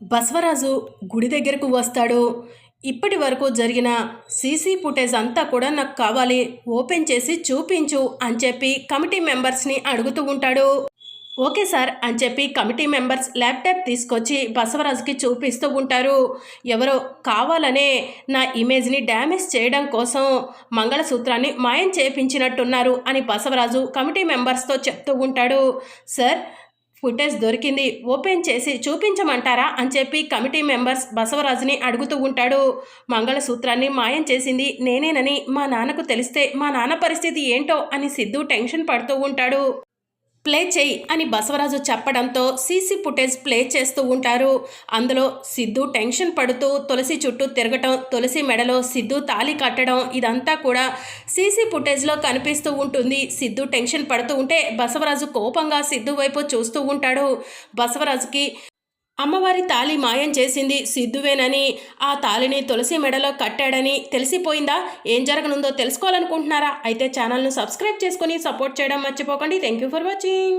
బసవరాజు గుడి దగ్గరకు వస్తాడు. ఇప్పటి వరకు జరిగిన సీసీ ఫుటేజ్ అంతా కూడా నాకు కావాలి. ఓపెన్ చేసి చూపించు అని చెప్పి కమిటీ మెంబర్స్ని అడుగుతూ ఉంటాడు. ఓకే సార్ అని చెప్పి కమిటీ మెంబర్స్ ల్యాప్టాప్ తీసుకొచ్చి బసవరాజుకి చూపిస్తూ ఉంటారు. ఎవరో కావాలనే నా ఇమేజ్ని డ్యామేజ్ చేయడం కోసం మంగళసూత్రాన్ని మాయం చేపించినట్టున్నారు అని బసవరాజు కమిటీ మెంబర్స్తో చెప్తూ ఉంటాడు. సార్ ఫుటేజ్ దొరికింది. ఓపెన్ చేసి చూపించమంటారా? అని చెప్పి కమిటీ మెంబర్స్ బసవరాజుని అడుగుతూ ఉంటాడు. మంగళసూత్రాన్ని మాయం చేసింది నేనేనని మా నాన్నకు తెలిస్తే మా నాన్న పరిస్థితి ఏంటో అని సిద్ధు టెన్షన్ పడుతూ ఉంటాడు. ప్లే చేయి అని బసవరాజు చెప్పడంతో సీసీ ఫుటేజ్ ప్లే చేస్తూ ఉంటారు. అందులో సిద్ధు టెన్షన్ పడుతూ తులసి చుట్టూ తిరగటం తులసి మెడలో సిద్ధు తాళి కట్టడం ఇదంతా కూడా సీసీ ఫుటేజ్లో కనిపిస్తూ ఉంటుంది. సిద్ధు టెన్షన్ పడుతూ ఉంటే బసవరాజు కోపంగా సిద్ధు వైపు చూస్తూ ఉంటాడు. బసవరాజుకి అమ్మవారి తాళి మాయం చేసింది సిద్ధువేనని ఆ తాళిని తులసి మెడలో కట్టాడని తెలిసిపోయిందా? ఏం జరగనుందో తెలుసుకోవాలనుకుంటున్నారా? అయితే ఛానల్ను సబ్స్క్రైబ్ చేసుకొని సపోర్ట్ చేయడం మర్చిపోకండి. Thank you for watching.